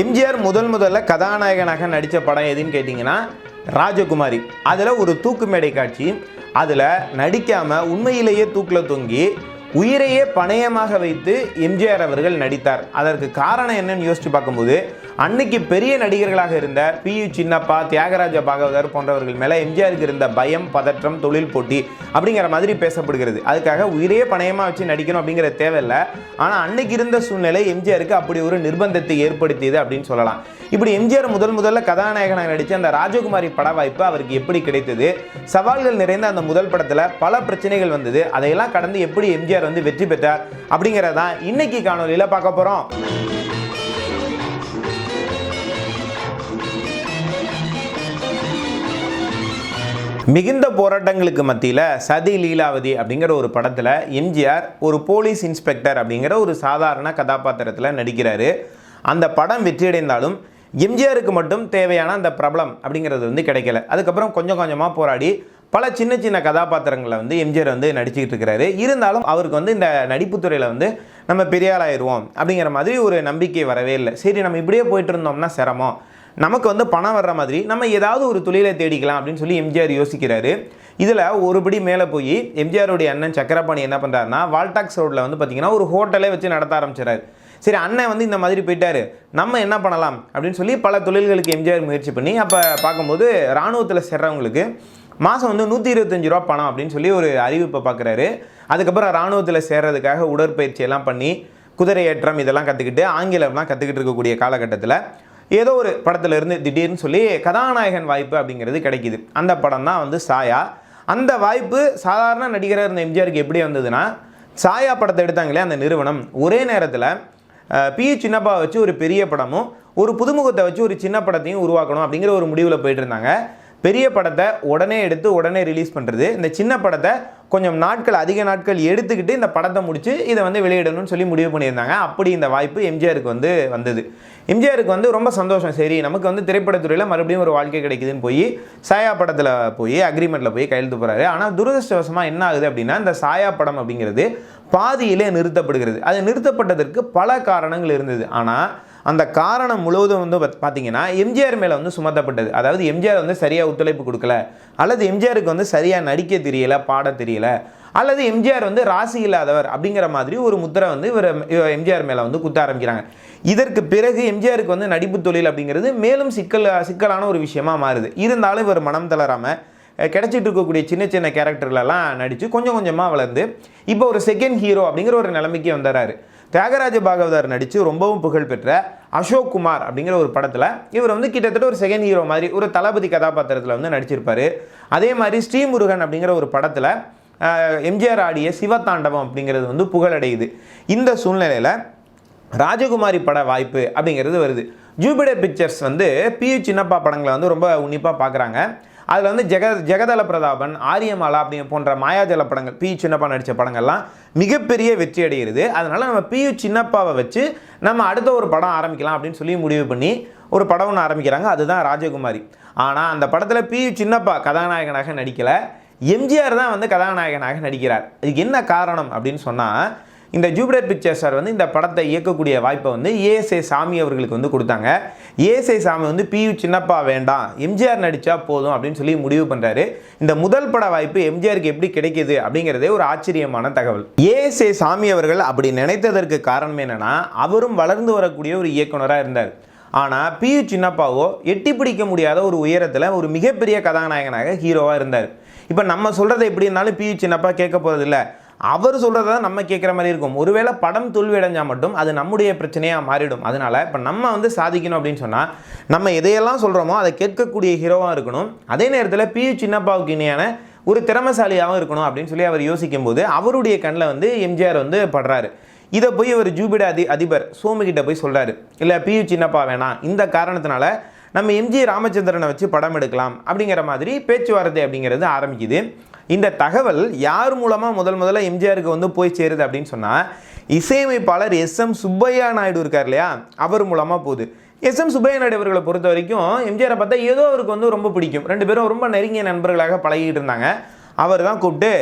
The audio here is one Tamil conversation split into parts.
எம்ஜிஆர் முதல் முதல்ல கதாநாயகனாக நடித்த படம் எதுன்னு கேட்டிங்கன்னா ராஜகுமாரி. அதில் ஒரு தூக்கு மேடை காட்சி. அதில் நடிக்காமல் உண்மையிலேயே தூக்கில் தொங்கி உயிரையே பணயமாக வைத்து எம்ஜிஆர் அவர்கள் நடித்தார். அதற்கு காரணம் என்னன்னு யோசித்து பார்க்கும்போது அன்னைக்கு பெரிய நடிகர்களாக இருந்த பி யு சின்னப்பா தியாகராஜ பாகவதர் போன்றவர்கள் மேலே எம்ஜிஆருக்கு இருந்த பயம் பதற்றம் தொழில் போட்டி அப்படிங்கிற மாதிரி பேசப்படுகிறது. அதுக்காக உயிரே பணயமாக வச்சு நடிக்கணும் அப்படிங்கிற தேவையில்லை. ஆனால் அன்னைக்கு இருந்த சூழ்நிலை எம்ஜிஆருக்கு அப்படி ஒரு நிர்பந்தத்தை ஏற்படுத்தியது அப்படின்னு சொல்லலாம். இப்படி எம்ஜிஆர் முதல் முதல்ல கதாநாயகனாக நடித்த அந்த ராஜகுமாரி பட வாய்ப்பு அவருக்கு எப்படி கிடைத்தது? சவால்கள் நிறைந்த அந்த முதல் படத்தில் பல பிரச்சனைகள் வந்தது. அதையெல்லாம் கடந்து எப்படி எம்ஜிஆர் வந்து வெற்றி பெற்றார் அப்படிங்கிறதான் இன்னைக்கு காணொலியில் பார்க்க போகிறோம் மிகுந்த போராட்டங்களுக்கு மத்தியில் சதி லீலாவதி அப்படிங்கிற ஒரு படத்தில் எம்ஜிஆர் ஒரு போலீஸ் இன்ஸ்பெக்டர் அப்படிங்கிற ஒரு சாதாரண கதாபாத்திரத்தில் நடிக்கிறாரு. அந்த படம் வெற்றியடைந்தாலும் எம்ஜிஆருக்கு மட்டும் தேவையான அந்த பிரபலம் அப்படிங்கிறது வந்து கிடைக்கல. அதுக்கப்புறம் கொஞ்சம் கொஞ்சமாக போராடி பல சின்ன சின்ன கதாபாத்திரங்களை வந்து எம்ஜிஆர் வந்து நடிச்சுக்கிட்டு இருக்கிறாரு. இருந்தாலும் அவருக்கு வந்து இந்த நடிப்புத்துறையில் வந்து நம்ம பெரியாளாயிருவோம் அப்படிங்கிற மாதிரி ஒரு நம்பிக்கை வரவே இல்லை. சரி நம்ம இப்படியே போயிட்டு இருந்தோம்னா சிரமம். நமக்கு வந்து பணம் வர்ற மாதிரி நம்ம ஏதாவது ஒரு தொழிலை தேடிக்கலாம் அப்படின்னு சொல்லி எம்ஜிஆர் யோசிக்கிறாரு. இதில் ஒருபடி மேலே போய் எம்ஜிஆருடைய அண்ணன் சக்கரபாணி என்ன பண்ணுறாருன்னா வால்டாக்ஸ் ரோட்டில் வந்து பார்த்தீங்கன்னா ஒரு ஹோட்டலே வச்சு நடத்த ஆரம்பிச்சிடாரு சரி அண்ணன் வந்து இந்த மாதிரி போயிட்டாரு. நம்ம என்ன பண்ணலாம் அப்படின்னு சொல்லி பல தொழில்களுக்கு எம்ஜிஆர் முயற்சி பண்ணி அப்போ பார்க்கும்போது இராணுவத்தில் சேர்றவங்களுக்கு மாதம் வந்து நூற்றி இருபத்தஞ்சு ரூபா பணம் அப்படின்னு சொல்லி ஒரு அறிவிப்பை பார்க்குறாரு. அதுக்கப்புறம் இராணுவத்தில் சேர்றதுக்காக உடற்பயிற்சி எல்லாம் பண்ணி குதிரை ஏற்றம் இதெல்லாம் கற்றுக்கிட்டு ஆங்கிலம்லாம் கற்றுக்கிட்டு இருக்கக்கூடிய காலகட்டத்தில் ஏதோ ஒரு படத்துல இருந்து திடீர்னு சொல்லி கதாநாயகன் வாய்ப்பு அப்படிங்கிறது கிடைக்குது. அந்த படம் தான் வந்து சாயா. அந்த வாய்ப்பு சாதாரண நடிகராக இருந்த எம்ஜிஆருக்கு எப்படி வந்ததுன்னா சாயா படத்தை எடுத்தாங்களே அந்த நிறுவனம். ஒரே நேரத்தில் பி. சின்னப்பா வச்சு ஒரு பெரிய படமும் ஒரு புதுமுகத்தை வச்சு ஒரு சின்ன படத்தையும் உருவாக்கணும் அப்படிங்கிற ஒரு முடிவில் போயிட்டு இருந்தாங்க. பெரிய படத்தை உடனே எடுத்து உடனே ரிலீஸ் பண்ணுறது இந்த சின்ன படத்தை கொஞ்சம் நாட்கள் அதிக நாட்கள் எடுத்துக்கிட்டு இந்த படத்தை முடித்து இதை வந்து வெளியிடணும்னு சொல்லி முடிவு பண்ணியிருந்தாங்க. அப்படி இந்த வாய்ப்பு எம்ஜிஆருக்கு வந்து வந்தது. எம்ஜிஆருக்கு வந்து ரொம்ப சந்தோஷம். சரி நமக்கு வந்து திரைப்படத்துறையில் மறுபடியும் ஒரு வாழ்க்கை கிடைக்குதுன்னு போய் சாயா படத்தில் போய் அக்ரிமெண்ட்டில் போய் கையெழுத்து போகிறாரு ஆனால் துரதிருஷ்டவசமாக என்ன ஆகுது அப்படின்னா இந்த சாயா படம் அப்படிங்கிறது பாதியிலே நிறுத்தப்படுகிறது. அது நிறுத்தப்பட்டதற்கு பல காரணங்கள் இருந்தது. ஆனால் அந்த காரணம் முழுவதும் வந்து பார்த்தீங்கன்னா எம்ஜிஆர் மேலே வந்து சுமத்தப்பட்டது. அதாவது எம்ஜிஆர் வந்து சரியாக ஒத்துழைப்பு கொடுக்கல. அல்லது எம்ஜிஆருக்கு வந்து சரியாக நடிக்க தெரியல பாட தெரியல. அல்லது எம்ஜிஆர் வந்து ராசி இல்லாதவர் அப்படிங்கிற மாதிரி ஒரு முத்திரை வந்து இவர் இவர் எம்ஜிஆர் மேலே வந்து குத்த ஆரம்பிக்கிறாங்க. இதற்கு பிறகு எம்ஜிஆருக்கு வந்து நடிப்பு தொழில் அப்படிங்கிறது மேலும் சிக்கல் சிக்கலான ஒரு விஷயமா மாறுது. இருந்தாலும் இவர் மனம் தளராமல் கிடச்சிட்டு இருக்கக்கூடிய சின்ன சின்ன கேரக்டர்லலாம் நடித்து கொஞ்சம் கொஞ்சமாக வளர்ந்து இப்போ ஒரு செகண்ட் ஹீரோ அப்படிங்கிற ஒரு நிலைமைக்கு வந்துடுறாரு தியாகராஜ பாகவதர் நடித்து ரொம்பவும் புகழ் பெற்ற அசோக் குமார் அப்படிங்கிற ஒரு படத்தில் இவர் வந்து கிட்டத்தட்ட ஒரு செகண்ட் ஹீரோ மாதிரி ஒரு தளபதி கதாபாத்திரத்தில் வந்து நடிச்சிருப்பார். அதே மாதிரி ஸ்ரீமுருகன் அப்படிங்கிற ஒரு படத்தில் எம்ஜிஆர் ஆடிய சிவதாண்டவம் அப்படிங்கிறது வந்து புகழடையுது. இந்த சூழ்நிலையில் ராஜகுமாரி பட வாய்ப்பு அப்படிங்கிறது வருது. ஜூபிடர் பிக்சர்ஸ் வந்து பி சின்னப்பா படங்களை வந்து ரொம்ப உன்னிப்பாக பார்க்குறாங்க அதில் வந்து ஜெக ஜெகதல பிரதாபன் ஆரியமாலா அப்படி போன்ற மாயாஜல படங்கள் பி சின்னப்பா நடித்த படங்கள்லாம் மிகப்பெரிய வெற்றி அடைகிறது. அதனால் நம்ம பி சின்னப்பாவை வச்சு நம்ம அடுத்த ஒரு படம் ஆரம்பிக்கலாம் அப்படின்னு சொல்லி முடிவு பண்ணி ஒரு படம் ஒன்று ஆரம்பிக்கிறாங்க. அதுதான் ராஜகுமாரி. ஆனால் அந்த படத்தில் பி சின்னப்பா கதாநாயகனாக நடிக்கலை. எம்ஜிஆர் தான் வந்து கதாநாயகனாக நடிக்கிறார். இதுக்கு என்ன காரணம் அப்படின்னு சொன்னால் இந்த ஜூபிடர் பிக்சர் சார் வந்து இந்த படத்தை இயக்கக்கூடிய வாய்ப்பை வந்து ஏஎஸ்ஏ சாமி அவர்களுக்கு வந்து கொடுத்தாங்க. ஏஎஸ்ஏ சாமி வந்து பியு சின்னப்பா வேண்டாம் எம்ஜிஆர் நடித்தா போதும் அப்படின்னு சொல்லி முடிவு பண்ணுறாரு இந்த முதல் பட வாய்ப்பு எம்ஜிஆருக்கு எப்படி கிடைக்கிது அப்படிங்கிறதே ஒரு ஆச்சரியமான தகவல். ஏஎஸ்ஏ சாமி அவர்கள் அப்படி நினைத்ததற்கு காரணம் என்னன்னா அவரும் வளர்ந்து வரக்கூடிய ஒரு இயக்குனராக இருந்தார். ஆனால் பியு சின்னப்பாவோ எட்டி பிடிக்க முடியாத ஒரு உயரத்தில் ஒரு மிகப்பெரிய கதாநாயகனாக ஹீரோவாக இருந்தார். இப்போ நம்ம சொல்கிறத எப்படி இருந்தாலும் பியு சின்னப்பா கேட்க போகிறதில்ல அவர் சொல்கிறத தான் நம்ம கேட்குற மாதிரி இருக்கும். ஒருவேளை படம் தோல்வியடைஞ்சால் மட்டும் அது நம்முடைய பிரச்சனையாக மாறிடும். அதனால் இப்போ நம்ம வந்து சாதிக்கணும் அப்படின்னு சொன்னால் நம்ம எதையெல்லாம் சொல்கிறோமோ அதை கேட்கக்கூடிய ஹீரோவாக இருக்கணும். அதே நேரத்தில் பியு சின்னப்பாவுக்கு இணையான ஒரு திறமசாலியாகவும் இருக்கணும் அப்படின்னு சொல்லி அவர் யோசிக்கும்போது அவருடைய கண்ணில் வந்து எம்ஜிஆர் வந்து படுறாரு. இதை போய் அவர் ஜூபிட அதி அதிபர் சோமுகிட்ட போய் சொல்கிறாரு இல்லை பியு சின்னப்பா வேணாம். இந்த காரணத்தினால நம்ம எம்ஜி ராமச்சந்திரனை வச்சு படம் எடுக்கலாம். அப்படிங்கிற மாதிரி பேச்சுவார்த்தை அப்படிங்கிறது ஆரம்பிக்குது. இந்த தகவல் யார் மூலமாக முதல் முதல்ல எம்ஜிஆருக்கு வந்து போய் சேருது அப்படின்னு சொன்னால் இசையமைப்பாளர் எஸ் எம் சுப்பையா நாயுடு இருக்கார் இல்லையா? அவர் மூலமாக போகுது. எஸ் எம் சுப்பையா நாயுடு அவர்களை பொறுத்த வரைக்கும் எம்ஜிஆரை பார்த்தா ஏதோ அவருக்கு வந்து ரொம்ப பிடிக்கும். ரெண்டு பேரும் ரொம்ப நெருங்கிய நண்பர்களாக பழகிட்டு இருந்தாங்க. அவர் தான் கூப்பிட்டு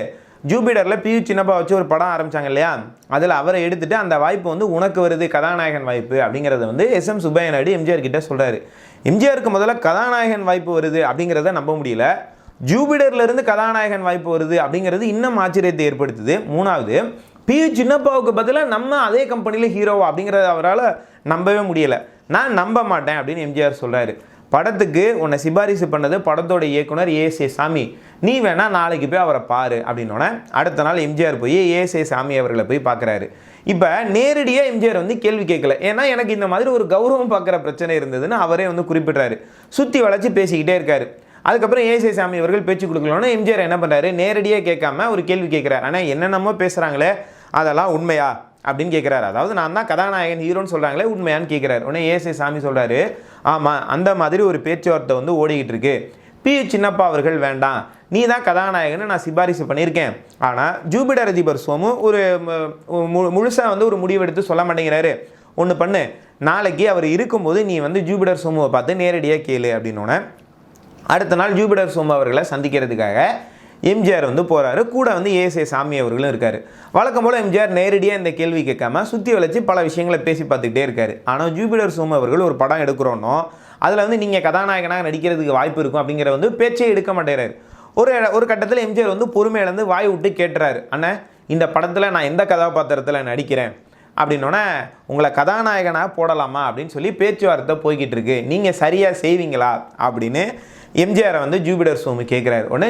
ஜூபிடரில் பியூ சின்னப்பா வச்சு ஒரு படம் ஆரம்பிச்சாங்க இல்லையா? அதில் அவரை எடுத்துட்டு அந்த வாய்ப்பு வந்து உனக்கு வருது கதாநாயகன் வாய்ப்பு. அப்படிங்கிறத வந்து எஸ் எம் சுப்பையா நாயுடு எம்ஜிஆர் கிட்டே சொல்கிறாரு எம்ஜிஆருக்கு முதல்ல கதாநாயகன் வாய்ப்பு வருது அப்படிங்கிறத நம்ப முடியல. ஜூபிடர்லேருந்து கதாநாயகன் வாய்ப்பு வருது அப்படிங்கிறது இன்னும் ஆச்சரியத்தை ஏற்படுத்துது. மூணாவது பி. சின்னப்பாவுக்கு பதிலாக நம்ம அதே கம்பெனியில் ஹீரோவா அப்படிங்கிறத அவரால் நம்பவே முடியலை. நான் நம்ப மாட்டேன் அப்படின்னு எம்ஜிஆர் சொல்கிறாரு படத்துக்கு உன்னை சிபாரிசு பண்ணது படத்தோட இயக்குனர் ஏஎஸ்ஏ சாமி. நீ வேணால் நாளைக்கு போய் அவரை பாரு அப்படின்னோடனே அடுத்த நாள் எம்ஜிஆர் போய் ஏஎஸ்ஏ சாமி அவர்களை போய் பார்க்குறாரு இப்போ நேரடியாக எம்ஜிஆர் வந்து கேள்வி கேட்கல. ஏன்னா எனக்கு இந்த மாதிரி ஒரு கௌரவம் பார்க்குற பிரச்சனை இருந்ததுன்னு அவரே வந்து குறிப்பிட்றாரு. சுற்றி வளைச்சி பேசிக்கிட்டே இருக்காரு. அதுக்கப்புறம் ஏசே சாமி அவர்கள் பேச்சு கொடுக்கலன்னு எம்ஜிஆர் என்ன பண்ணுறாரு நேரடியாக கேட்காம ஒரு கேள்வி கேட்குறாரு. ஆனால் என்னென்னமோ பேசுகிறாங்களே அதெல்லாம் உண்மையா? அப்படின்னு கேட்குறாரு. அதாவது நான் தான் கதாநாயகன் ஹீரோன்னு சொல்கிறாங்களே உண்மையான்னு கேட்குறாரு. உடனே ஏசே சாமி சொல்கிறாரு ஆமாம் அந்த மாதிரி ஒரு பேச்சுவார்த்தை வந்து ஓடிக்கிட்டு இருக்கு. பி. சின்னப்பா அவர்கள் வேண்டாம். நீ தான் கதாநாயகன்னு நான் சிபாரிசு பண்ணியிருக்கேன். ஆனால் ஜூபிடர் அதிபர் சோமு ஒரு முழுசாக வந்து ஒரு முடிவெடுத்து சொல்ல மாட்டேங்கிறாரு. ஒன்று பண்ணு. நாளைக்கு அவர் இருக்கும்போது நீ வந்து ஜூபிடர் சோமுவை பார்த்து நேரடியாக கேளு அப்படின்னோடனே அடுத்த நாள் ஜூபிடர் சோமு அவர்களை சந்திக்கிறதுக்காக எம்ஜிஆர் வந்து போகிறாரு கூட வந்து ஏஎஸ்ஏ சாமி அவர்களும் இருக்கார். வழக்கம் போல் எம்ஜிஆர் நேரடியாக இந்த கேள்வி கேட்காம சுற்றி வளைச்சு பல விஷயங்களை பேசி பார்த்துக்கிட்டே இருக்காரு. ஆனால் ஜூபிடர் சோமு அவர்கள் ஒரு படம் எடுக்கிறோன்னோ அதில் வந்து நீங்கள் கதாநாயகனாக நடிக்கிறதுக்கு வாய்ப்பு இருக்கும் அப்படிங்கிற வந்து பேச்சே எடுக்க மாட்டேறாரு. ஒரு ஒரு கட்டத்தில் எம்ஜிஆர் வந்து பொறுமையிலேருந்து வாய் விட்டு கேட்டுறாரு. அண்ணா இந்த படத்தில் நான் எந்த கதாபாத்திரத்தில் நடிக்கிறேன்? அப்படின்னோடனே உங்களை கதாநாயகனாக போடலாமா? அப்படின்னு சொல்லி பேச்சுவார்த்தை போய்கிட்டு இருக்கு. நீங்கள் சரியாக செய்வீங்களா? அப்படின்னு எம்ஜிஆரை வந்து ஜூபிடர் சோமு கேட்குறாரு உடனே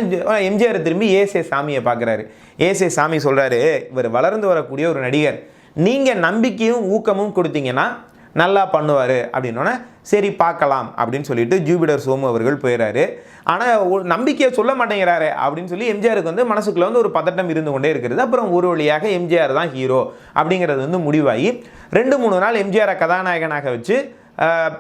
எம்ஜிஆர் திரும்பி ஏசே சாமியை பார்க்குறாரு ஏசே சாமி சொல்கிறாரு இவர் வளர்ந்து வரக்கூடிய ஒரு நடிகர். நீங்கள் நம்பிக்கையும் ஊக்கமும் கொடுத்தீங்கன்னா நல்லா பண்ணுவார் அப்படின்னோடனே சரி பார்க்கலாம் அப்படின்னு சொல்லிட்டு ஜூபிடர் சோமு அவர்கள் போயிடுறாரு ஆனால் நம்பிக்கையை சொல்ல மாட்டேங்கிறாரு அப்படின்னு சொல்லி எம்ஜிஆருக்கு வந்து மனசுக்குள்ள வந்து ஒரு பதட்டம் இருந்து கொண்டே இருக்கிறது அப்புறம் ஒரு வழியாக எம்ஜிஆர் தான் ஹீரோ அப்படிங்கிறது வந்து முடிவாகி ரெண்டு மூணு நாள் எம்ஜிஆரை கதாநாயகனாக வச்சு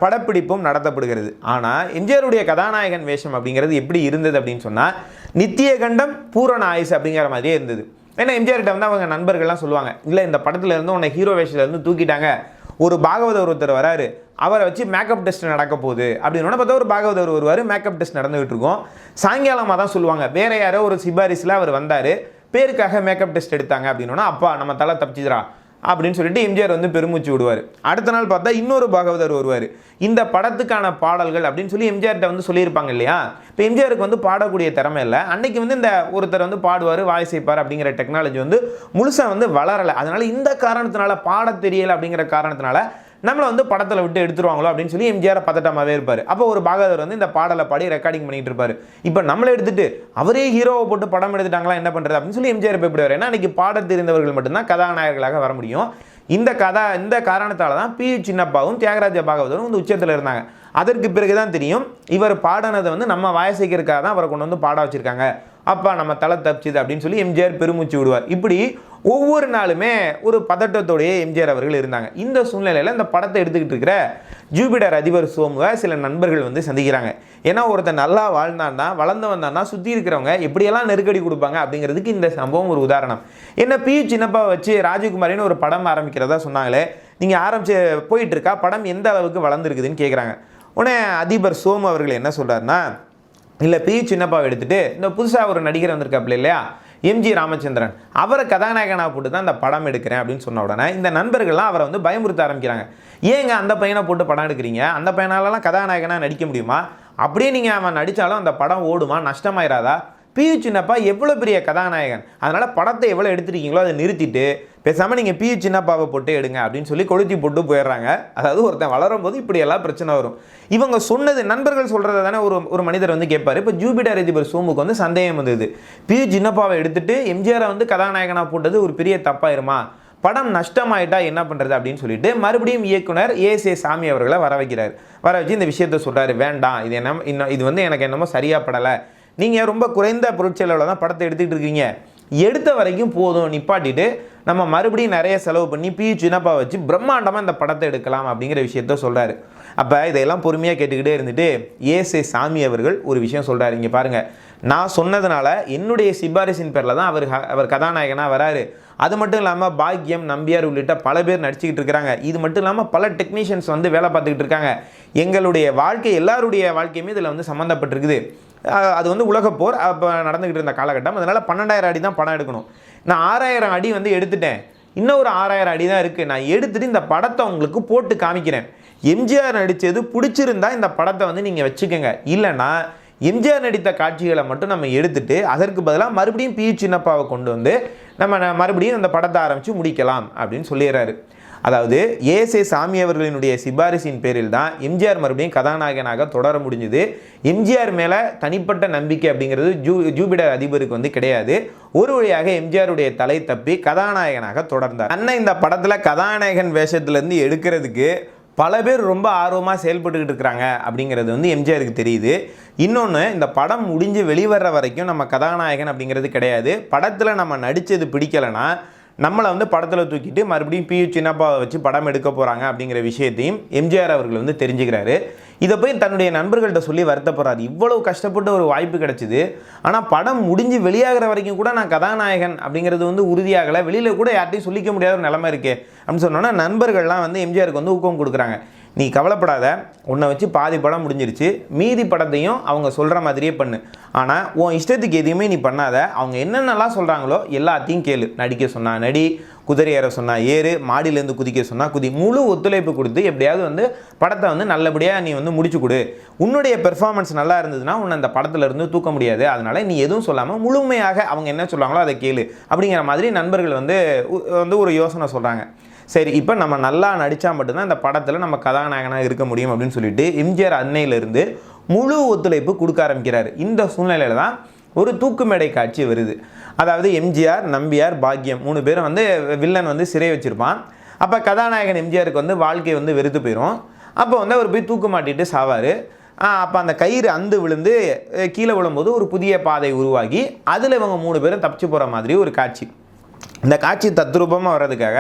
படப்பிடிப்பும் நடத்தப்படுகிறது. ஆனால் எம்ஜிஆருடைய கதாநாயகன் வேஷம் அப்படிங்கிறது எப்படி இருந்தது அப்படின்னு சொன்னால் நித்திய கண்டம் பூரண ஆயுஸ் அப்படிங்கிற மாதிரியே இருந்தது. ஏன்னா எம்ஜிஆர்கிட்ட வந்து அவங்க நண்பர்கள்லாம் சொல்லுவாங்க இல்லை இந்த படத்துலேருந்து உன்னை ஹீரோ வேஷத்துலேருந்து தூக்கிட்டாங்க. ஒரு பாகவதர் ஒருத்தர் வராரு. அவரை வச்சு மேக்கப் டெஸ்ட் நடக்க போகுது. அப்படின்னு பார்த்தா ஒரு பாகவதர் வருவார் மேக்கப் டெஸ்ட் நடந்துகிட்டு இருக்கோம். சாயங்காலமாக தான் சொல்லுவாங்க. வேற யாரோ ஒரு சிபாரிசில் அவர் வந்தார். பேருக்காக மேக்கப் டெஸ்ட் எடுத்தாங்க அப்படின்னா அப்பா நம்ம தலை தப்பிச்சுதுரா அப்படின்னு சொல்லிட்டு எம்ஜிஆர் வந்து பெருமூச்சு விடுவார். அடுத்த நாள் பார்த்தா இன்னொரு பாகவதர் வருவார். இந்த படத்துக்கான பாடல்கள் அப்படின்னு சொல்லி எம்ஜிஆர்கிட்ட வந்து சொல்லியிருப்பாங்க இல்லையா? இப்போ எம்ஜிஆருக்கு வந்து பாடக்கூடிய திறமை இல்லை. அன்னைக்கு வந்து இந்த ஒருத்தர் வந்து பாடுவார் வாய் செய்ப்பார் அப்படிங்கிற டெக்னாலஜி வந்து முழுசாக வந்து வளரலை. அதனால் இந்த காரணத்தினால பாட தெரியலை அப்படிங்கிற காரணத்தினால நம்மளை வந்து படத்தில் விட்டு எடுத்துருவாங்களோ அப்படின்னு சொல்லி எம்ஜிஆர் பதட்டமாகவே இருப்பார். அப்போ ஒரு பாகவதர் வந்து இந்த பாடலை பாடி ரெக்கார்டிங் பண்ணிட்டு இருப்பார். இப்போ நம்மளை எடுத்துட்டு அவரே ஹீரோவை போட்டு படம் எடுத்துட்டாங்களா என்ன பண்ணுறது அப்படின்னு சொல்லி எம்ஜிஆர் பயப்படுவார் ஏன்னா அன்னைக்கு பாட தெரிந்தவர்கள் மட்டும்தான் கதாநாயகர்களாக வர முடியும். இந்த கதா இந்த காரணத்தால் தான் பி சின்னப்பாவும் தியாகராஜ பாகவதரும் வந்து உச்சத்தில் இருந்தாங்க. அதற்கு பிறகு தான் தெரியும் இவர் பாடினதை வந்து நம்ம வாயசைக்கிறதுக்காக தான் அவரை கொண்டு வந்து பாட வச்சுருக்காங்க. அப்பா நம்ம தலை தப்பிச்சுது அப்படின்னு சொல்லி எம்ஜிஆர் பெருமூச்சு விடுவார். இப்படி ஒவ்வொரு நாளுமே ஒரு பதட்டத்தோடையே எம்ஜிஆர் அவர்கள் இருந்தாங்க. இந்த சூழ்நிலையில் இந்த படத்தை எடுத்துக்கிட்டு இருக்கிற ஜூபிடர் அதிபர் சோமுவை சில நண்பர்கள் வந்து சந்திக்கிறாங்க. ஏன்னா ஒருத்தன் நல்லா வாழ்ந்தான்னா வளர்ந்து வந்தான்னா சுற்றி இருக்கிறவங்க எப்படியெல்லாம் நெருக்கடி கொடுப்பாங்க அப்படிங்கிறதுக்கு இந்த சம்பவம் ஒரு உதாரணம். என்ன பி சின்னப்பா வச்சு ராஜகுமாரின்னு ஒரு படம் ஆரம்பிக்கிறதா சொன்னாங்களே நீங்கள் ஆரம்பிச்சு போயிட்டு இருக்கா? படம் எந்த அளவுக்கு வளர்ந்துருக்குதுன்னு கேட்குறாங்க உடனே அதிபர் சோமு அவர்கள் என்ன சொல்கிறாருன்னா இல்லை பி சின்னப்பாவை எடுத்துகிட்டு இந்த புதுசாக ஒரு நடிகர் வந்திருக்காப்புல இல்லையா? எம்ஜி ராமச்சந்திரன். அவரை கதாநாயகனாக போட்டு தான் இந்த படம் எடுக்கிறேன் அப்படின்னு சொன்ன உடனே இந்த நண்பர்கள்லாம் அவரை வந்து பயமுறுத்த ஆரம்பிக்கிறாங்க. ஏங்க அந்த பையனை போட்டு படம் எடுக்கிறீங்க? அந்த பையனாலலாம் கதாநாயகனாக நடிக்க முடியுமா? அப்படியே நீங்கள் அவன் நடித்தாலும் அந்த படம் ஓடுமா? நஷ்டமாயிராதா? பியு சின்னப்பா எவ்வளோ பெரிய கதாநாயகன்? அதனால் படத்தை எவ்வளோ எடுத்துருக்கீங்களோ அதை நிறுத்திட்டு பேசாமல் நீங்கள் பியு சின்னப்பாவை போட்டு எடுங்க அப்படின்னு சொல்லி கொளுத்தி போட்டு போயிடுறாங்க. அதாவது ஒருத்தன் வளரும் போது இப்படி எல்லாம் பிரச்சனை வரும். இவங்க சொன்னது நண்பர்கள் சொல்கிறத தானே ஒரு ஒரு மனிதர் வந்து கேட்பார். இப்போ ஜூபிடர் அதிபர் சோமுக்கு வந்து சந்தேகம் வந்தது. பியு சின்னப்பாவை எடுத்துட்டு எம்ஜிஆரை வந்து கதாநாயகனாக போட்டது ஒரு பெரிய தப்பாயிருமா? படம் நஷ்டமாயிட்டா என்ன பண்ணுறது அப்படின்னு சொல்லிட்டு மறுபடியும் இயக்குனர் ஏஎஸ்ஏ சாமி அவர்களை வர வைக்கிறார். வர வச்சு இந்த விஷயத்த சொல்கிறாரு வேண்டாம் இது என்ன இன்னும் இது வந்து எனக்கு என்னமோ சரியாக படலை. நீங்கள் ரொம்ப குறைந்த பொருட்செலவில் தான் படத்தை எடுத்துக்கிட்டு இருக்கீங்க? எடுத்த வரைக்கும் போதும் நிப்பாட்டிட்டு நம்ம மறுபடியும் நிறைய செலவு பண்ணி பி. சின்னப்பா வச்சு பிரம்மாண்டமாக இந்த படத்தை எடுக்கலாம் அப்படிங்கிற விஷயத்த சொல்கிறாரு அப்போ இதையெல்லாம் பொறுமையாக கேட்டுக்கிட்டே இருந்துட்டு ஏசே சாமி அவர்கள் ஒரு விஷயம் சொல்கிறாரு இங்கே பாருங்கள் நான் சொன்னதுனால என்னுடைய சிபாரிசின் பேரில் தான் அவர் ஹ- அவர் கதாநாயகனாக வராரு. அது மட்டும் இல்லாமல் பாக்யம் நம்பியார் உள்ளிட்ட பல பேர் நடிச்சுக்கிட்டு இருக்கிறாங்க. இது மட்டும் இல்லாமல் பல டெக்னீஷியன்ஸ் வந்து வேலை பார்த்துக்கிட்டு இருக்காங்க. எங்களுடைய வாழ்க்கை எல்லாருடைய வாழ்க்கையுமே இதில் வந்து சம்மந்தப்பட்டிருக்குது அது வந்து உலகப்போர் அப்போ நடந்துக்கிட்டு இருந்த காலகட்டம். அதனால் பன்னெண்டாயிரம் அடி தான் படம் எடுக்கணும். நான் ஆறாயிரம் அடி வந்து எடுத்துட்டேன். இன்னும் ஒரு ஆறாயிரம் அடி தான் இருக்குது நான் எடுத்துகிட்டு இந்த படத்தை உங்களுக்கு போட்டு காமிக்கிறேன். எம்ஜிஆர் நடித்தது பிடிச்சிருந்தா இந்த படத்தை வந்து நீங்கள் வச்சுக்கோங்க. இல்லைன்னா எம்ஜிஆர் நடித்த காட்சிகளை மட்டும் நம்ம எடுத்துட்டு அதற்கு பதிலாக மறுபடியும் பி. சின்னப்பாவை கொண்டு வந்து நம்ம மறுபடியும் அந்த படத்தை ஆரம்பித்து முடிக்கலாம் அப்படின்னு சொல்லிடுறாரு. அதாவது ஏசே சாமி அவர்களினுடைய சிபாரிசின் பேரில் தான் எம்ஜிஆர் மறுபடியும் கதாநாயகனாக தொடர முடிஞ்சுது. எம்ஜிஆர் மேலே தனிப்பட்ட நம்பிக்கை அப்படிங்கிறது ஜூ ஜூபிடர் அதிபருக்கு வந்து கிடையாது. ஒரு வழியாக எம்ஜிஆருடைய தலை தப்பி கதாநாயகனாக தொடர்ந்தார். அண்ணன் இந்த படத்தில் கதாநாயகன் வேஷத்துலேருந்து எடுக்கிறதுக்கு பல பேர் ரொம்ப ஆர்வமாக செயல்பட்டுக்கிட்டு இருக்கிறாங்க அப்படிங்கிறது வந்து எம்ஜிஆருக்கு தெரியுது. இன்னொன்று இந்த படம் முடிஞ்சு வெளிவர்ற வரைக்கும் நம்ம கதாநாயகன் அப்படிங்கிறது கிடையாது. படத்தில் நம்ம நடித்தது பிடிக்கலைன்னா நம்மளை வந்து படத்தில் தூக்கிட்டு மறுபடியும் பி. சின்னப்பாவை வச்சு படம் எடுக்க போகிறாங்க அப்படிங்கிற விஷயத்தையும் எம்ஜிஆர் அவர்கள் வந்து தெரிஞ்சுக்கிறாரு. இதை போய் தன்னுடைய நண்பர்கள்ட்ட சொல்லி வருத்தப்படுறாரு. இவ்வளவு கஷ்டப்பட்டு ஒரு வாய்ப்பு கிடைச்சிது. ஆனால் படம் முடிஞ்சு வெளியாகிற வரைக்கும் கூட நான் கதாநாயகன் அப்படிங்கிறது வந்து உறுதியாகலை. வெளியில் கூட யார்ட்டையும் சொல்லிக்க முடியாத ஒரு நிலமை இருக்குது அப்படின்னு சொன்னோன்னா நண்பர்கள்லாம் வந்து எம்ஜிஆருக்கு வந்து ஊக்கம் கொடுக்குறாங்க. நீ கவலைப்படாத உன்னை வச்சு பாதி படம் முடிஞ்சிருச்சு. மீதி படத்தையும் அவங்க சொல்கிற மாதிரியே பண்ணு. ஆனால் உன் இஷ்டத்துக்கு எதையுமே நீ பண்ணாத. அவங்க என்னென்னலாம் சொல்கிறாங்களோ எல்லாத்தையும் கேளு. நடிக்க சொன்னா நடி குதிரை ஏற சொன்னால் ஏறு மாடியிலேருந்து குதிக்க சொன்னால் குதி. முழு ஒத்துழைப்பு கொடுத்து எப்படியாவது வந்து படத்தை வந்து நல்லபடியாக நீ வந்து முடிச்சு கொடு. உன்னுடைய பெர்ஃபார்மன்ஸ் நல்லா இருந்ததுன்னா உன்னை அந்த படத்திலிருந்து தூக்க முடியாது. அதனால் நீ எதுவும் சொல்லாமல் முழுமையாக அவங்க என்ன சொல்லுவாங்களோ அதை கேளு. அப்படிங்கிற மாதிரி நண்பர்கள் வந்து வந்து ஒரு யோசனை சொல்கிறாங்க சரி இப்போ நம்ம நல்லா நடித்தா மட்டும்தான் இந்த படத்தில் நம்ம கதாநாயகனாக இருக்க முடியும் அப்படின்னு சொல்லிட்டு எம்ஜிஆர் அன்னையிலேருந்து முழு ஒத்துழைப்பு கொடுக்க ஆரம்பிக்கிறார். இந்த சூழ்நிலையில் தான் ஒரு தூக்குமேடை காட்சி வருது. அதாவது எம்ஜிஆர் நம்பியார் பாக்கியம் மூணு பேரும் வந்து வில்லன் வந்து சிறை வச்சுருப்பான். அப்போ கதாநாயகன் எம்ஜிஆருக்கு வந்து வாழ்க்கை வந்து வெறுத்து போயிடும் அப்போ வந்து அவர் போய் தூக்கு மாட்டிட்டு சாவார். அப்போ அந்த கயிறு அந்து விழுந்து கீழே விழும்போது ஒரு புதிய பாதை உருவாகி அதில் இவங்க மூணு பேரும் தப்பிச்சு போகிற மாதிரி ஒரு காட்சி. இந்த காட்சி தத்ரூபமாக வர்றதுக்காக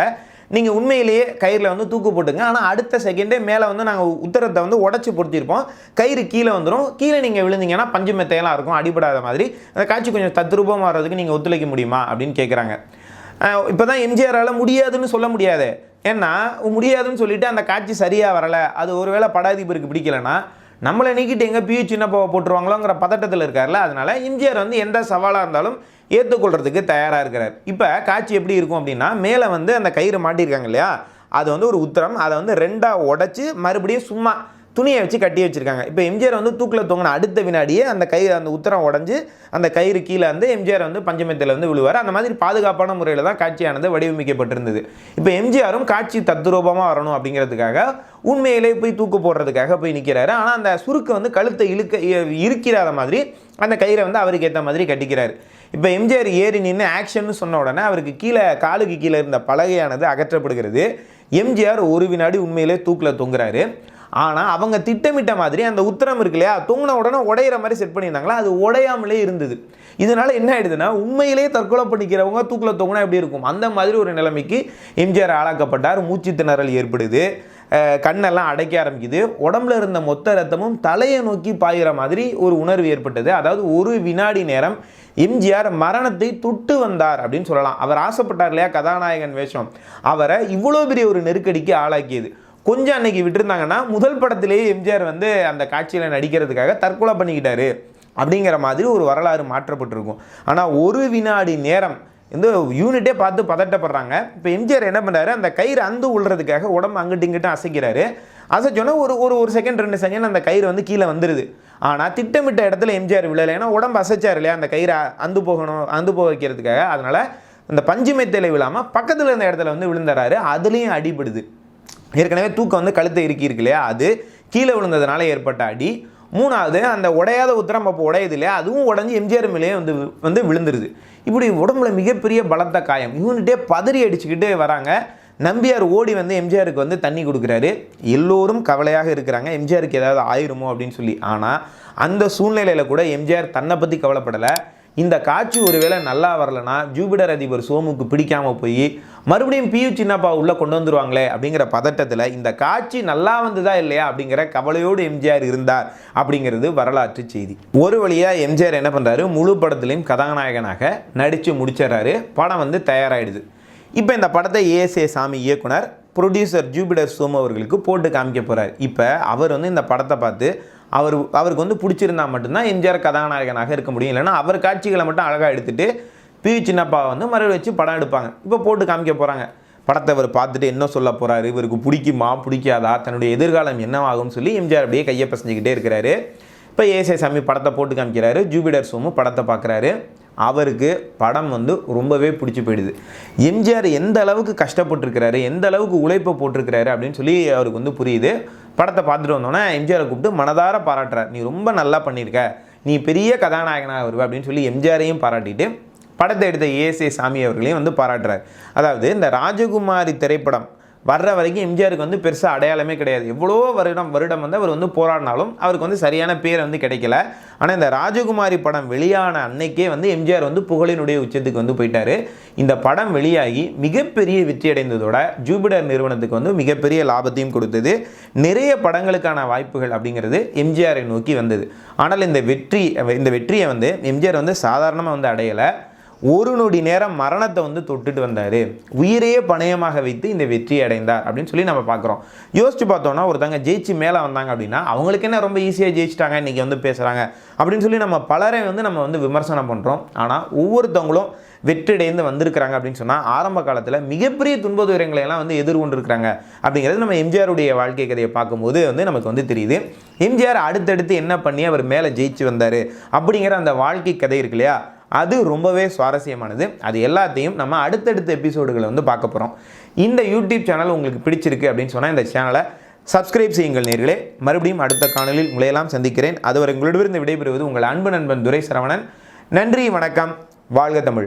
நீங்கள் உண்மையிலேயே கயிறில் வந்து தூக்கு போட்டுங்க. ஆனால் அடுத்த செகண்டே மேலே வந்து நாங்கள் உத்தரத்தை வந்து உடச்சி பொருத்திருப்போம். கயிறு கீழே வந்துடும் கீழே நீங்கள் விழுந்தீங்கன்னா பஞ்சு மெத்தையெல்லாம் இருக்கும். அடிபடாத மாதிரி. அந்த காட்சி கொஞ்சம் தத்ரூபமாக வர்றதுக்கு நீங்கள் ஒத்துழைக்க முடியுமா அப்படின்னு கேட்குறாங்க இப்போ தான் எம்ஜிஆரால் முடியாதுன்னு சொல்ல முடியாது. ஏன்னா முடியாதுன்னு சொல்லிட்டு அந்த காட்சி சரியாக வரலை. அது ஒருவேளை படாதிபருக்கு பிடிக்கலன்னா நம்மளை நீக்கிட்டு எங்கே பியூ சின்னப்பாவை போட்டுருவாங்களோங்கிற பதட்டத்தில் இருக்கார்ல அதனால எம்ஜிஆர் வந்து எந்த சவாலாக இருந்தாலும் ஏற்றுக்கொள்றதுக்கு தயாராக இருக்கிறார். இப்போ காட்சி எப்படி இருக்கும் அப்படின்னா மேலே வந்து அந்த கயிறு மாட்டியிருக்காங்க இல்லையா? அது வந்து ஒரு உத்தரம். அதை வந்து ரெண்டாக உடச்சி மறுபடியும் சும்மா துணியை வச்சு கட்டி வச்சிருக்காங்க. இப்போ எம்ஜிஆர் வந்து தூக்கில் தொங்கின அடுத்த வினாடியே அந்த கயிறு அந்த உத்தரம் உடஞ்சி அந்த கயிறு கீழே வந்து எம்ஜிஆர் வந்து பஞ்சமத்தில் வந்து விழுவார். அந்த மாதிரி பாதுகாப்பான முறையில் தான் காட்சியானது வடிவமைக்கப்பட்டிருந்தது. இப்போ எம்ஜிஆரும் காட்சி தத்ரூபமாக வரணும் அப்படிங்கிறதுக்காக உண்மையிலே போய் தூக்கு போடுறதுக்காக போய் நிற்கிறாரு ஆனால் அந்த சுருக்கு வந்து கழுத்தை இழுக்க இ- இருக்கிறாத மாதிரி அந்த கயிறை வந்து அவருக்கு ஏற்ற மாதிரி கட்டிக்கிறாரு. இப்போ எம்ஜிஆர் ஏறி நின்று ஆக்ஷன் சொன்ன உடனே அவருக்கு கீழே காலுக்கு கீழே இருந்த பலகையானது அகற்றப்படுகிறது. எம்ஜிஆர் ஒரு வினாடி உண்மையிலே தூக்கில் தொங்குறாரு. ஆனால் அவங்க திட்டமிட்ட மாதிரி அந்த உத்தரம் இருக்கு இல்லையா தூங்கின உடனே உடையிற மாதிரி செட் பண்ணியிருந்தாங்களா அது உடையாமலே இருந்தது. இதனால் என்ன ஆயிடுதுன்னா உண்மையிலேயே தற்கொலை பண்ணிக்கிறவங்க தூக்கில் தொங்கினா எப்படி இருக்கும்? அந்த மாதிரி ஒரு நிலைமைக்கு எம்ஜிஆர் ஆளாக்கப்பட்டார். மூச்சு திணறல் ஏற்படுது. கண்ணெல்லாம் அடைக்க ஆரம்பிக்குது. உடம்புல இருந்த மொத்த ரத்தமும் தலையை நோக்கி பாயிற மாதிரி ஒரு உணர்வு ஏற்பட்டது. அதாவது ஒரு வினாடி நேரம் எம்ஜிஆர் மரணத்தை தொட்டு வந்தார் அப்படின்னு சொல்லலாம். அவர் ஆசைப்பட்டார் இல்லையா? கதாநாயகன் வேஷம். அவரை இவ்வளோ பெரிய ஒரு நெருக்கடிக்கு ஆளாக்கியது. கொஞ்சம் அன்னைக்கு விட்டுருந்தாங்கன்னா முதல் படத்திலேயே எம்ஜிஆர் வந்து அந்த காட்சியில் நடிக்கிறதுக்காக தற்கொலை பண்ணிக்கிட்டாரு அப்படிங்கிற மாதிரி ஒரு வரலாறு மாற்றப்பட்டிருக்கும். ஆனால் ஒரு வினாடி நேரம் இந்த யூனிட்டே பார்த்து பதட்டப்படுறாங்க. இப்போ எம்ஜிஆர் என்ன பண்ணுறாரு அந்த கயிறு அந்து உள்றதுக்காக உடம்பு அங்கிட்டு இங்கிட்டும் அசைக்கிறாரு. அசைச்சோன்னா ஒரு ஒரு ஒரு செகண்ட் ரெண்டு செகண்ட் அந்த கயிறு வந்து கீழே வந்துடுது ஆனால் திட்டமிட்ட இடத்துல எம்ஜிஆர் விழலை. ஏன்னா உடம்பு அசைச்சார் இல்லையா? அந்த கயிறை அந்து போகணும் அந்து போக வைக்கிறதுக்காக. அதனால் அந்த பஞ்சு மெத்தையில் விழாமல் பக்கத்தில் இருந்த இடத்துல வந்து விழுந்துறாரு. அதுலேயும் அடிபடுது. ஏற்கனவே தூக்கம் வந்து கழுத்தை இறுக்கி இருக்கு இல்லையா? அது கீழே விழுந்ததுனால ஏற்பட்ட அடி. மூணாவது அந்த உடையாத உத்தரம் அப்போ உடையுது இல்லையா? அதுவும் உடஞ்சி எம்ஜிஆர் மேலேயே வந்து வந்து விழுந்துருது. இப்படி உடம்புல மிகப்பெரிய பலத்த காயம். யூனிட்டே பதறி அடிச்சுக்கிட்டு வராங்க. நம்பியார் ஓடி வந்து எம்ஜிஆருக்கு வந்து தண்ணி கொடுக்குறாரு. எல்லோரும் கவலையாக இருக்கிறாங்க. எம்ஜிஆருக்கு ஏதாவது ஆயிருமோ அப்படின்னு சொல்லி. ஆனால் அந்த சூழ்நிலையில் கூட எம்ஜிஆர் தன்னை பற்றி கவலைப்படலை. இந்த காட்சி ஒருவேளை நல்லா வரலனா ஜூபிடர் அதிபர் சோமுக்கு பிடிக்காமல் போய் மறுபடியும் பியு சின்னப்பா உள்ளே கொண்டு வந்துருவாங்களே அப்படிங்கிற பதட்டத்தில் இந்த காட்சி நல்லா வந்ததா இல்லையா அப்படிங்கிற கவலையோடு எம்ஜிஆர் இருந்தார் அப்படிங்கிறது வரலாற்று செய்தி. ஒரு வழியாக எம்ஜிஆர் என்ன பண்ணுறாரு முழு படத்துலையும் கதாநாயகனாக நடித்து முடிச்சிடுறாரு. படம் வந்து தயாராகிடுது இப்போ இந்த படத்தை ஏஎஸ்ஏ சாமி இயக்குனர் ப்ரொடியூசர் ஜூபிடர் சோமு அவர்களுக்கு போட்டு காமிக்க போகிறார் இப்போ அவர் வந்து இந்த படத்தை பார்த்து அவர் அவருக்கு வந்து பிடிச்சிருந்தா மட்டும்தான் எம்ஜிஆர் கதாநாயகனாக இருக்க முடியும். இல்லைன்னா அவர் காட்சிகளை மட்டும் அழகாக எடுத்துகிட்டு பி சின்னப்பா வந்து மறுபடியும் வச்சு படம் எடுப்பாங்க. இப்போ போட்டு காமிக்க போகிறாங்க படத்தை அவர் பார்த்துட்டு என்ன சொல்ல போகிறாரு இவருக்கு பிடிக்குமா? பிடிக்காதா? தன்னுடைய எதிர்காலம் என்னவாகும்னு சொல்லி எம்ஜிஆர் அப்படியே கையை பசஞ்சிக்கிட்டே இருக்கிறாரு. இப்போ ஏசே சாமி படத்தை போட்டு காமிக்கிறாரு. ஜூபிடர் சோமு படத்தை பார்க்குறாரு. அவருக்கு படம் வந்து ரொம்பவே பிடிச்சி போயிடுது. எம்ஜிஆர் எந்த அளவுக்கு கஷ்டப்பட்டிருக்கிறாரு எந்த அளவுக்கு உழைப்பை போட்டிருக்கிறாரு அப்படின்னு சொல்லி அவருக்கு வந்து புரியுது. படத்தை பார்த்துட்டு வந்தோன்னே எம்ஜிஆரை கூப்பிட்டு மனதார பாராட்டுறார். நீ ரொம்ப நல்லா பண்ணியிருக்க. நீ பெரிய கதாநாயகனாக வருவ அப்படின்னு சொல்லி எம்ஜிஆரையும் பாராட்டிட்டு படத்தை எடுத்த ஏஎஸ்ஏ சாமி அவர்களையும் வந்து பாராட்டுறார். அதாவது இந்த ராஜகுமாரி திரைப்படம் வர்ற வரைக்கும் எம்ஜிஆருக்கு வந்து பெருசாக அடையாளமே கிடையாது. எவ்வளோ வருடம் வருடம் வந்து அவர் வந்து போராடினாலும் அவருக்கு வந்து சரியான பேர் வந்து கிடைக்கல. ஆனால் இந்த ராஜகுமாரி படம் வெளியான அன்னைக்கே வந்து எம்ஜிஆர் வந்து புகழினுடைய உச்சத்துக்கு வந்து போயிட்டார். இந்த படம் வெளியாகி மிகப்பெரிய வெற்றி அடைந்ததோட ஜூபிடர் நிறுவனத்துக்கு வந்து மிகப்பெரிய லாபத்தையும் கொடுத்தது. நிறைய படங்களுக்கான வாய்ப்புகள் அப்படிங்கிறது எம்ஜிஆரை நோக்கி வந்தது. ஆனால் இந்த வெற்றி இந்த வெற்றியை வந்து எம்ஜிஆர் வந்து சாதாரணமாக வந்து அடையலை. ஒரு நொடி நேரம் மரணத்தை வந்து தொட்டுட்டு வந்தார். உயிரையே பணயமாக வைத்து இந்த வெற்றி அடைந்தார் அப்படின்னு சொல்லி நம்ம பார்க்குறோம். யோசிச்சு பார்த்தோம்னா ஒருத்தங்க ஜெயிச்சு மேலே வந்தாங்க அப்படின்னா அவங்களுக்கு என்ன ரொம்ப ஈஸியாக ஜெயிச்சிட்டாங்க இன்றைக்கி வந்து பேசுகிறாங்க அப்படின்னு சொல்லி நம்ம பலரை வந்து நம்ம வந்து விமர்சனம் பண்ணுறோம் ஆனால் ஒவ்வொருத்தவங்களும் வெற்றியடைந்து வந்திருக்கிறாங்க அப்படின்னு சொன்னால் ஆரம்ப காலத்தில் மிகப்பெரிய துன்ப துயரங்களை எல்லாம் வந்து எதிர்கொண்டிருக்கிறாங்க அப்படிங்கிறது நம்ம எம்ஜிஆருடைய வாழ்க்கை கதையை பார்க்கும்போது வந்து நமக்கு வந்து தெரியுது. எம்ஜிஆர் அடுத்தடுத்து என்ன பண்ணி அவர் மேலே ஜெயிச்சு வந்தார் அப்படிங்கிற அந்த வாழ்க்கை கதை இருக்கு இல்லையா? அது ரொம்பவே சுவாரஸ்யமானது. அது எல்லாத்தையும் நம்ம அடுத்தடுத்த எபிசோடுகளை வந்து பார்க்க போகிறோம் இந்த யூடியூப் சேனல் உங்களுக்கு பிடிச்சிருக்கு அப்படின்னு சொன்னால் இந்த சேனலை சப்ஸ்கிரைப் செய்யுங்கள் நேர்களே. மறுபடியும் அடுத்த காணொலியில் உங்களையெல்லாம் சந்திக்கிறேன். அதுவரை உங்களிடமிருந்து விடைபெறுவது உங்கள் அன்பு நண்பன் துரை சரவணன் நன்றி வணக்கம். வாழ்க தமிழ்.